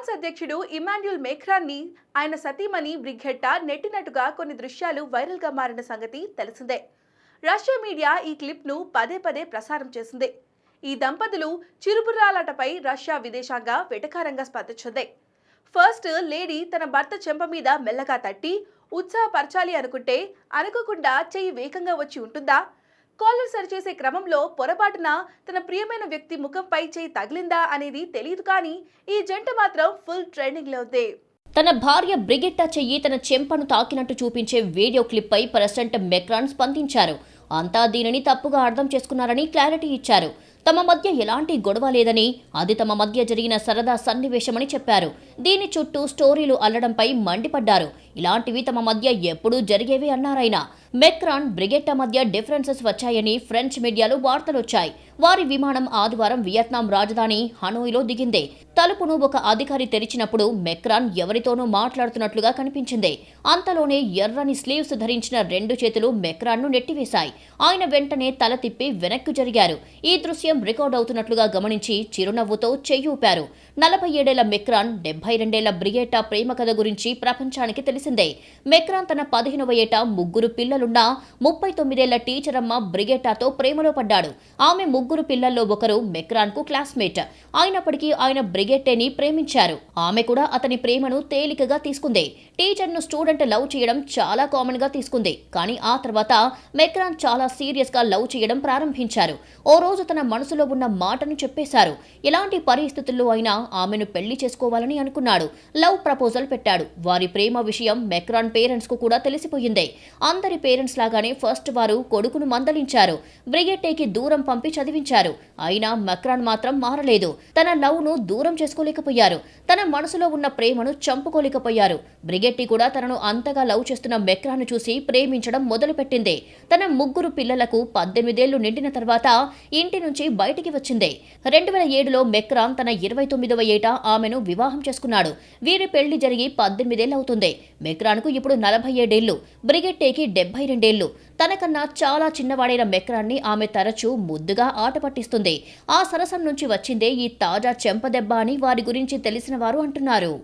France అధ్యక్షుడు Emmanuel మేక్రాన్ని ఆయన సతీమణి బ్రిఘెట్టా నెట్టినట్టుగా కొన్ని దృశ్యాలు వైరల్గా మారిన సంగతి తెలిసిందే. రష్యా మీడియా ఈ క్లిప్ను పదే పదే ప్రసారం చేసింది. ఈ దంపతులు చిరుబుర్రాలాటపై రష్యా విదేశాంగ వెటకారంగా స్పందించింది. ఫస్ట్ లేడీ తన భర్త చెంప మీద మెల్లగా తట్టి ఉత్సాహపరచాలి అనుకుంటే అనుకోకుండా చెయ్యి వేగంగా వచ్చి ఉంటుందా? కాలర్ సరిచేసే క్రమంలో పొరపాటున తన ప్రియమైన వ్యక్తి ముఖంపై చేయి తగిలిందా అనేది తెలియదు కానీ ఈ జంట మాత్రం ఫుల్ ట్రెండింగ్లో ఉంది. తన భార్య బ్రిగిట్టా చెయ్యి తన చెంపను తాకినట్టు చూపించే వీడియో క్లిప్పై ప్రెసిడెంట్ మెక్రాన్ స్పందించారు. అంతా దీనిని తప్పుగా అర్థం చేసుకున్నారని క్లారిటీ ఇచ్చారు. తమ మధ్య ఎలాంటి గొడవ లేదని అది తమ మధ్య జరిగిన సరదా సన్నివేశమని చెప్పారు. దీని చుట్టూ స్టోరీలు అల్లడంపై మండిపడ్డారు. ఇలాంటివి తమ మధ్య ఎప్పుడూ జరిగేవి అన్నారాయన. మెక్రాన్ బ్రిగెట్టా మధ్య డిఫరెన్సెస్ వచ్చాయని ఫ్రెంచ్ మీడియాలో వార్తలొచ్చాయి. వారి విమానం ఆదివారం వియత్నాం రాజధాని హనోయిలో దిగింది. తలుపును ఒక అధికారి తెరిచినప్పుడు మెక్రాన్ ఎవరితోనూ మాట్లాడుతున్నట్లుగా కనిపించింది. అంతలోనే ఎర్రని స్లీవ్స్ ధరించిన రెండు చేతులు మెక్రాన్ను నెట్టివేశాయి. ఆయన వెంటనే తల తిప్పి వెనక్కు జరిగారు. ఈ దృశ్యం రికార్డ్ అవుతున్నట్లుగా గమనించి చిరునవ్వుతో చెయ్యి ఊపారు నలభై ఏడేళ్ళ మెక్రాన్ డెబ్బై రెండేళ్ళ బ్రిగేటా ప్రేమ కథ గురించి ప్రపంచానికి తెలిసింది. మెక్రాన్ తన పదిహేనవ ఏట ముగ్గురు పిల్లలున్న ముప్పై తొమ్మిదేళ్ళ టీచర్ అమ్మ బ్రిగేటాతో ప్రేమలో పడ్డాడు. ఆమె ముగ్గురు పిల్లల్లో ఒకరు మెక్రాన్కు క్లాస్మేట్. అయినప్పటికీ ఆయన బ్రిగెట్టేని ప్రేమించారు. ఆమె కూడా అతని ప్రేమను తేలికగా తీసుకుంది. టీచర్ను స్టూడెంట్ లవ్ చేయడం చాలా కామన్గా తీసుకుంది. కానీ ఆ తర్వాత మెక్రాన్ చాలా సీరియస్గా లవ్ చేయడం ప్రారంభించారు. ఓ రోజు తన మనసులో ఉన్న మాటను చెప్పేశారు. ఎలాంటి పరిస్థితుల్లో అయినా ఆమెను పెళ్ళి చేసుకోవాలని అనుకున్నాడు. లవ్ ప్రపోజల్ పెట్టాడు. వారి ప్రేమ విషయం మెక్రాన్ పేరెంట్స్కు కూడా తెలిసిపోయింది. అందరి పేరెంట్స్ లాగానే ఫస్ట్ వారు కొడుకును మందలించారు. బ్రిగెట్టేకి దూరం పంపి చదివించారు. అయినా మెక్రాన్ మాత్రం మారలేదు. తన లవ్ను దూరం చేసుకోలేకపోయారు. తన మనసులో ఉన్న ప్రేమను చంపుకోలేకపోయారు. బ్రిగెట్టి కూడా తనను అంతగా లవ్ చేస్తున్న మెక్రాన్ చూసి ప్రేమించడం మొదలుపెట్టింది. తన ముగ్గురు పిల్లలకు పద్దెనిమిదేళ్ళు నిండిన తర్వాత ఇంటి నుంచి బయటికి వచ్చింది. రెండు వేల ఏడులో మెక్రాన్ తన ఇరవై తొమ్మిదవ ఏట ఆమెను వివాహం చేసుకున్నాడు. వీరి పెళ్ళి జరిగి పద్దెనిమిదేళ్ళు అవుతుంది మెక్రాన్కు ఇప్పుడు నలభై ఏడేళ్ళు బ్రిగెట్టేకి డెబ్బై రెండేళ్ళు. తనకన్నా చాలా చిన్నవాడైన మెక్రాన్ని ఆమె తరచూ ముద్దుగా ఆట పట్టిస్తుంది. ఆ సరసం నుంచి వచ్చిందే ఈ తాజా చెంపదెబ్బ అని వారి గురించి తెలిసిన వారు అంటున్నారు.